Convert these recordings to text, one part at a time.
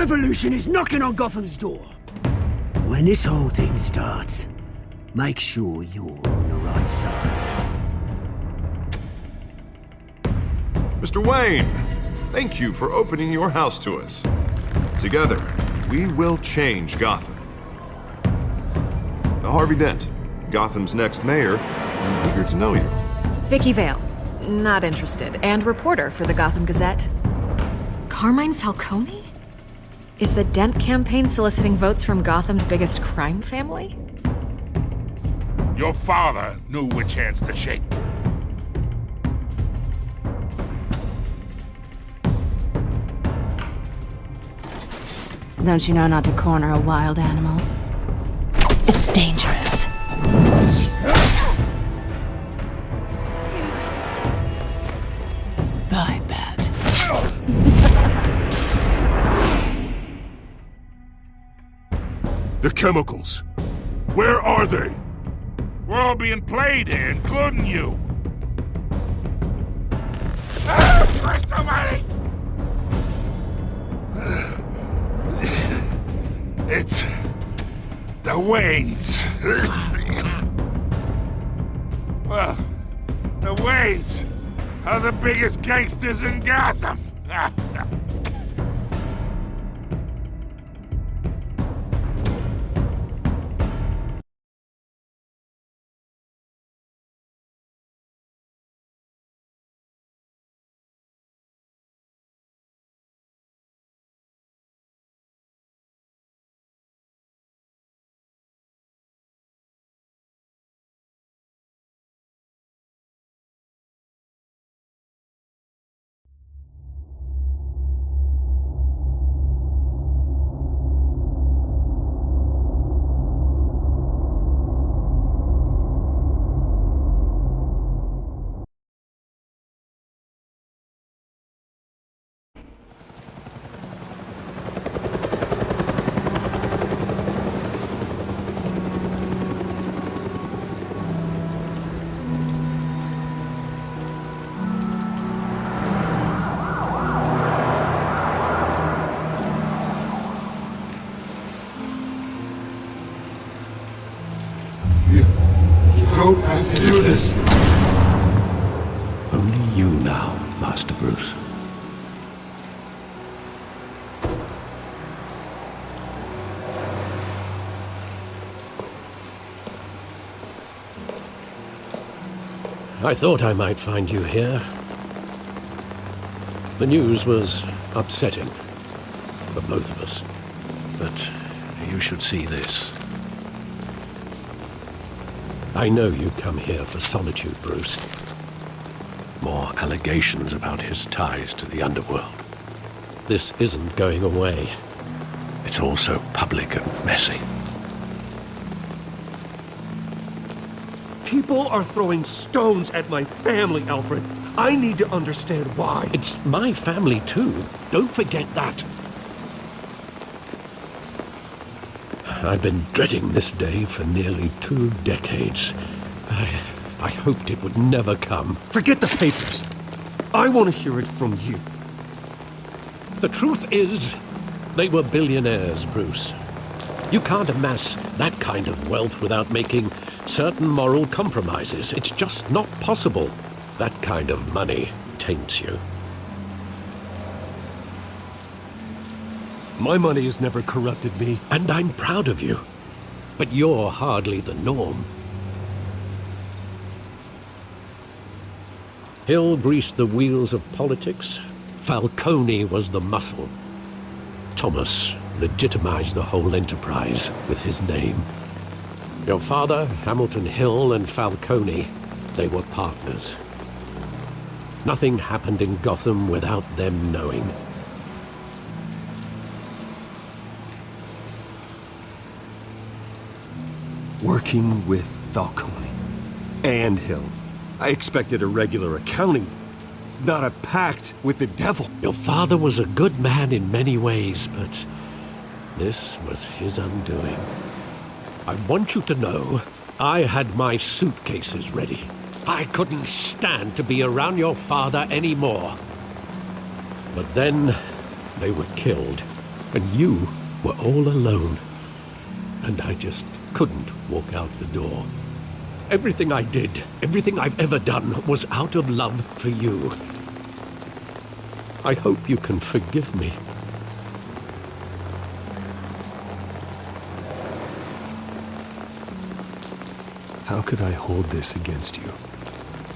revolution is knocking on Gotham's door. When this whole thing starts, make sure you're on the right side. Mr. Wayne, thank you for opening your house to us. Together, we will change Gotham. Harvey Dent, Gotham's next mayor, I'm eager to know you. Vicky Vale, not interested, and reporter for the Gotham Gazette. Carmine Falcone? Is the Dent campaign soliciting votes from Gotham's biggest crime family? Your father knew which hands to shake. Don't you know not to corner a wild animal? It's dangerous. Chemicals. Where are they? We're all being played here, including you. Christ almighty! It's the Waynes. well, the Waynes are the biggest gangsters in Gotham. have to do this. Only you now, Master Bruce. I thought I might find you here. The news was upsetting for both of us. But you should see this. I know you come here for solitude, Bruce. More allegations about his ties to the underworld. This isn't going away. It's all so public and messy. People are throwing stones at my family, Alfred. I need to understand why. It's my family, too. Don't forget that. I've been dreading this day for nearly two decades. I, I hoped it would never come. Forget the papers. I want to hear it from you. The truth is, they were billionaires, Bruce. You can't amass that kind of wealth without making certain moral compromises. It's just not possible. That kind of money taints you. My money has never corrupted me. And I'm proud of you. But you're hardly the norm. Hill greased the wheels of politics. Falcone was the muscle. Thomas legitimized the whole enterprise with his name. Your father, Hamilton Hill, and Falcone, they were partners. Nothing happened in Gotham without them knowing. Working with Falcone and Hill. I expected a regular accounting, not a pact with the devil. Your father was a good man in many ways, but this was his undoing. I want you to know I had my suitcases ready. I couldn't stand to be around your father anymore. But then they were killed. And you were all alone. And I just couldn't walk out the door. Everything I did, everything I've ever done, was out of love for you. I hope you can forgive me. How could I hold this against you?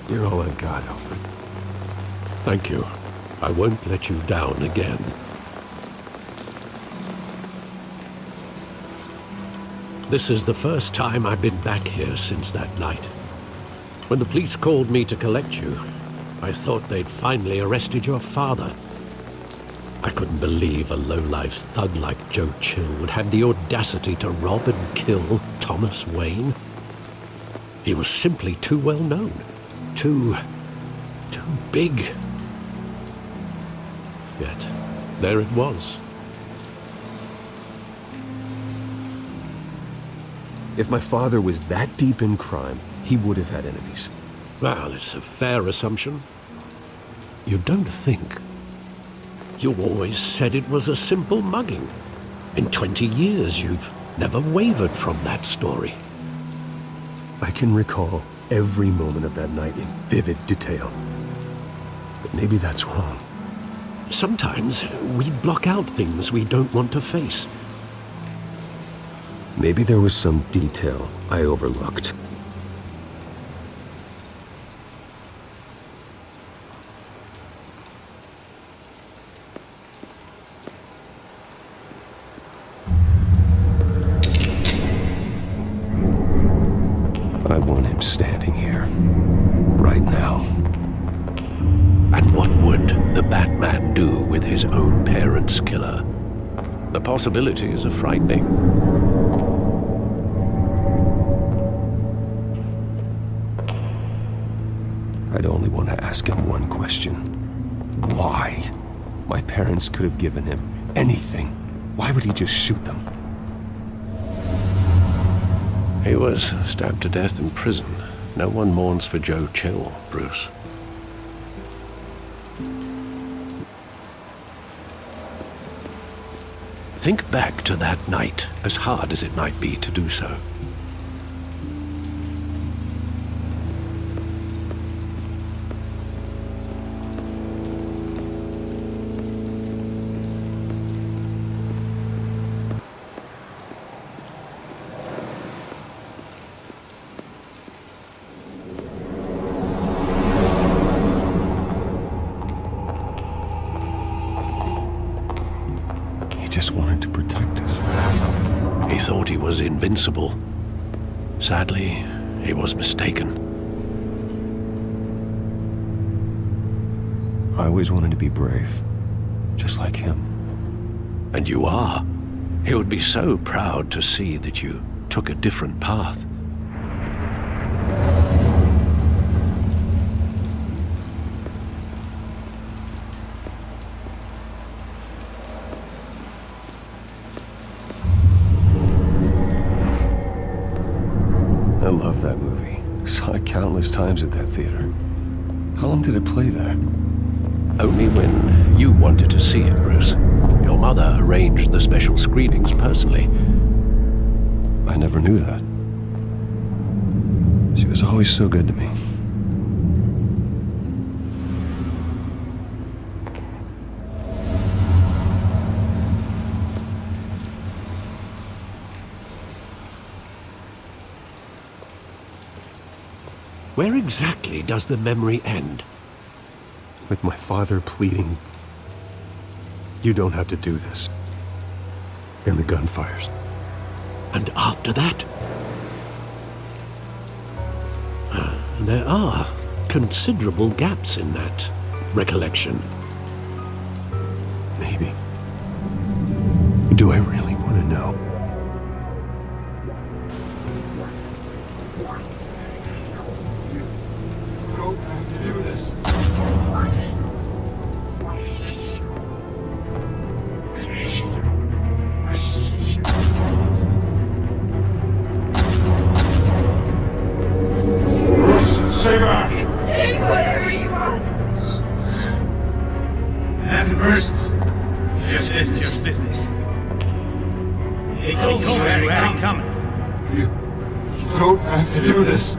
You're all I've got, Alfred. Thank you. I won't let you down again. This is the first time I've been back here since that night. When the police called me to collect you, I thought they'd finally arrested your father. I couldn't believe a low-life thug like Joe Chill would have the audacity to rob and kill Thomas Wayne. He was simply too well known. Too... too big. Yet, there it was. If my father was that deep in crime, he would have had enemies. Well, it's a fair assumption. You don't think. You always said it was a simple mugging. In 20 years, you've never wavered from that story. I can recall every moment of that night in vivid detail. But maybe that's wrong. Sometimes we block out things we don't want to face. Maybe there was some detail I overlooked. I want him standing here. Right now. And what would the Batman do with his own parents' killer? The possibilities are frightening. Want to ask him one question. Why? My parents could have given him anything. Why would he just shoot them? He was stabbed to death in prison. No one mourns for Joe Chill, Bruce. Think back to that night, as hard as it might be to do so. Invincible. Sadly, he was mistaken. I always wanted to be brave. Just like him. And you are. He would be so proud to see that you took a different path. I love that movie. Saw it countless times at that theater. How long did it play there? Only when you wanted to see it, Bruce. Your mother arranged the special screenings personally. I never knew that. She was always so good to me. Where exactly does the memory end? With my father pleading, You don't have to do this. And the gunfires. And after that? Uh, There are considerable gaps in that recollection. Maybe. Do I really want to know? You don't have to do this.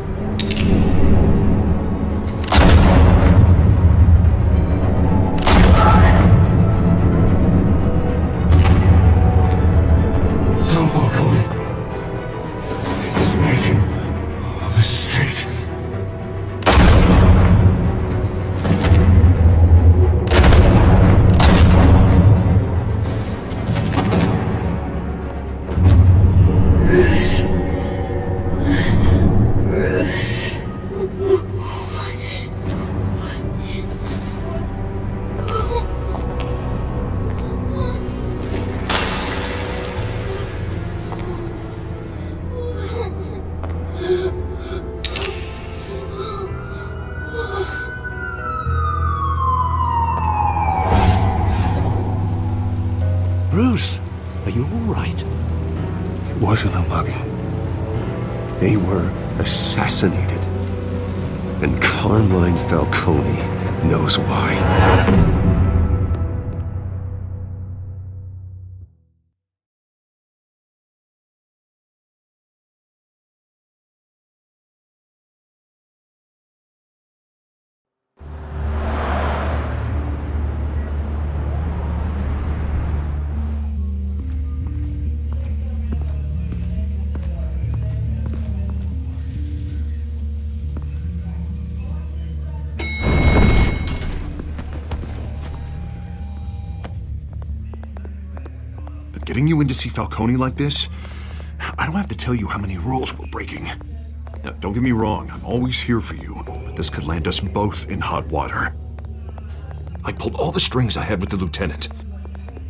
Falcone knows why. Getting you in to see Falcone like this, I don't have to tell you how many rules we're breaking. Now, don't get me wrong, I'm always here for you, but this could land us both in hot water. I pulled all the strings I had with the lieutenant.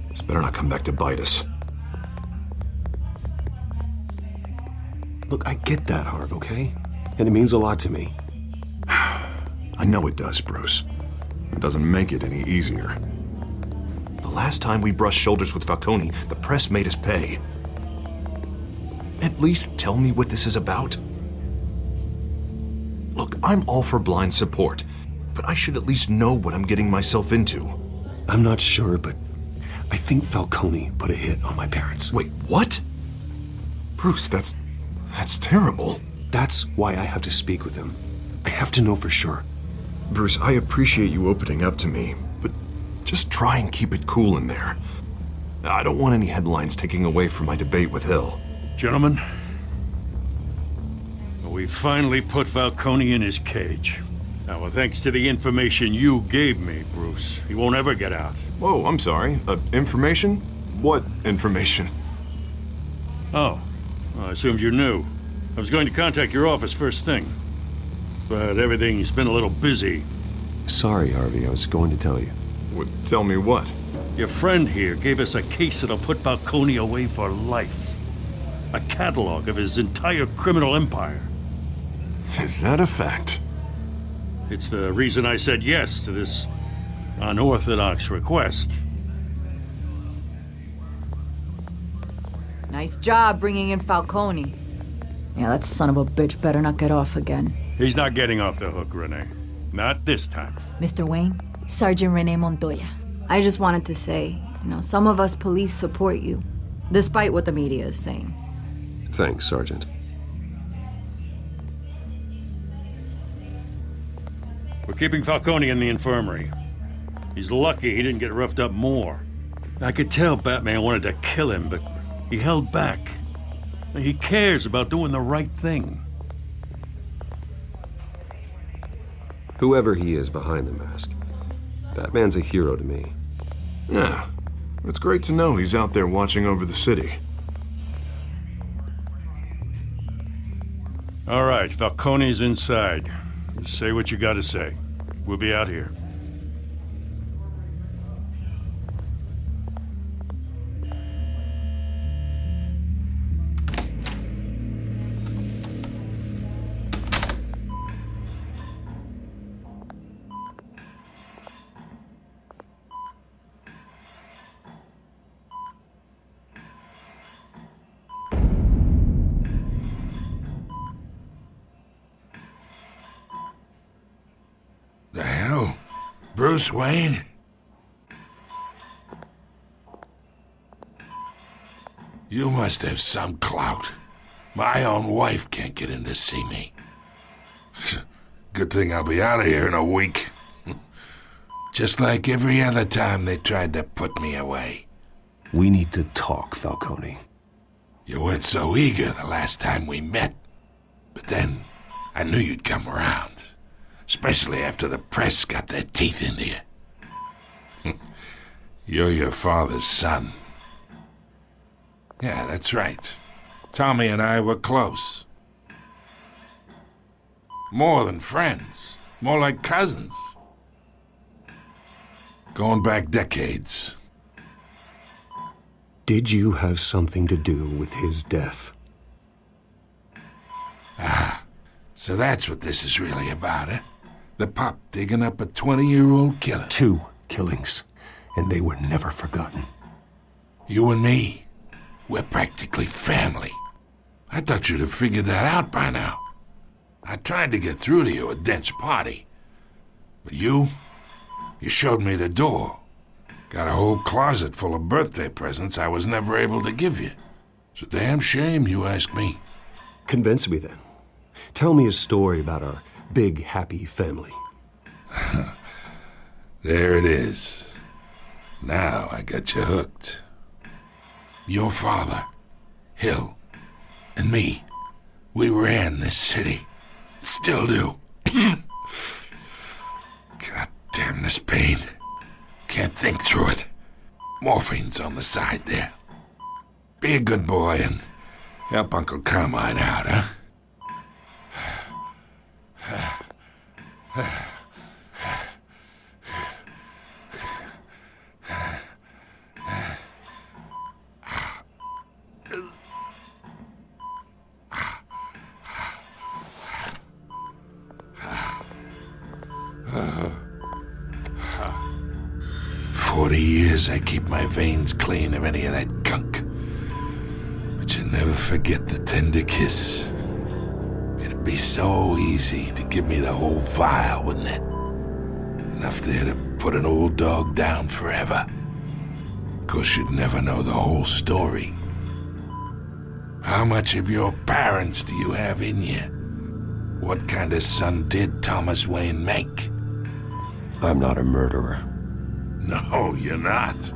This better not come back to bite us. Look, I get that, Harv, okay? And it means a lot to me. I know it does, Bruce. It doesn't make it any easier. The last time we brushed shoulders with Falcone, the press made us pay. At least tell me what this is about. Look, I'm all for blind support, but I should at least know what I'm getting myself into. I'm not sure, but I think Falcone put a hit on my parents. Wait, what? Bruce, that's. that's terrible. That's why I have to speak with him. I have to know for sure. Bruce, I appreciate you opening up to me, just try and keep it cool in there. I don't want any headlines taking away from my debate with Hill. Gentlemen, we finally put Falcone in his cage. Now, well, thanks to the information you gave me, Bruce, he won't ever get out. Whoa, I'm sorry. Uh, information? What information? Oh, well, I assumed you knew. I was going to contact your office first thing. But everything's been a little busy. Sorry, Harvey, I was going to tell you. Would tell me what? Your friend here gave us a case that'll put Falcone away for life. A catalog of his entire criminal empire. Is that a fact? It's the reason I said yes to this unorthodox request. Nice job bringing in Falcone. Yeah, that son of a bitch better not get off again. He's not getting off the hook, Renee. Not this time. Mr. Wayne, Sergeant Rene Montoya. I just wanted to say, you know, some of us police support you, despite what the media is saying. Thanks, Sergeant. We're keeping Falcone in the infirmary. He's lucky he didn't get roughed up more. I could tell Batman wanted to kill him, but he held back. He cares about doing the right thing. Whoever he is behind the mask, Batman's a hero to me. Yeah. It's great to know he's out there watching over the city. All right, Falcone's inside. Say what you gotta say. We'll be out here. Bruce Wayne? You must have some clout. My own wife can't get in to see me. Good thing I'll be out of here in a week. Just like every other time they tried to put me away. We need to talk, Falcone. You weren't so eager the last time we met. But then, I knew you'd come around. Especially after the press got their teeth into you. You're your father's son. Yeah, that's right. Tommy and I were close. More than friends. More like cousins. Going back decades. Did you have something to do with his death? Ah, so that's what this is really about, eh? The pup digging up a 20 year old killer. Two killings, and they were never forgotten. You and me, we're practically family. I thought you'd have figured that out by now. I tried to get through to you at Dent's party. But you, you showed me the door. Got a whole closet full of birthday presents I was never able to give you. It's a damn shame, you ask me. Convince me then. Tell me a story about our big, happy family. There it is. Now I got you hooked. Your father, Hill, and me, we ran this city. Still do. God damn this pain. Can't think through it. Morphine's on the side there. Be a good boy and help Uncle Carmine out, huh? Forty years I keep my veins clean of any of that gunk. But you never forget the tender kiss. It'd be so easy to give me the whole vial, wouldn't it? Enough there to put an old dog down forever. Of course, you'd never know the whole story. How much of your parents do you have in you? What kind of son did Thomas Wayne make? I'm not a murderer. No, you're not.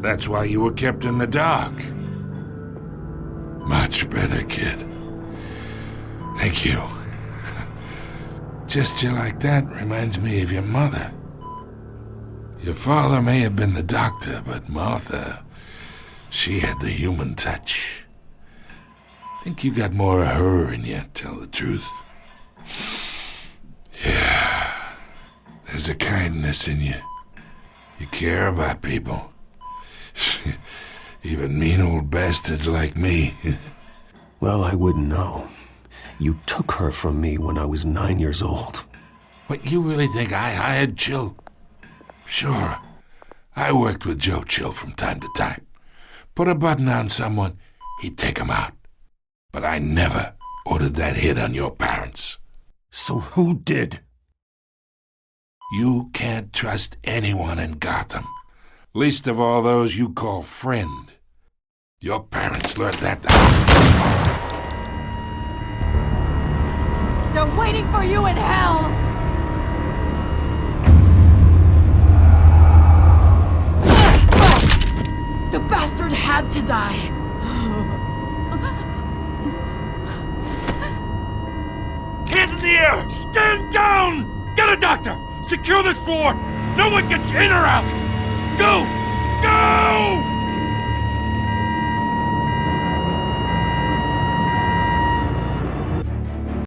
That's why you were kept in the dark. Much better, kid. Thank you. Gesture like that reminds me of your mother. Your father may have been the doctor, but Martha, she had the human touch. Think you got more of her in you, tell the truth. Yeah. There's a kindness in you. You care about people. Even mean old bastards like me. Well, I wouldn't know. You took her from me when I was nine years old. But you really think I hired Chill? Sure. I worked with Joe Chill from time to time. Put a button on someone, he'd take 'em out. But I never ordered that hit on your parents. So who did? You can't trust anyone in Gotham. Least of all those you call friend. Your parents learned that. Waiting for you in hell! The bastard had to die! Hands in the air! Stand down! Get a doctor! Secure this floor! No one gets in or out! Go! Go!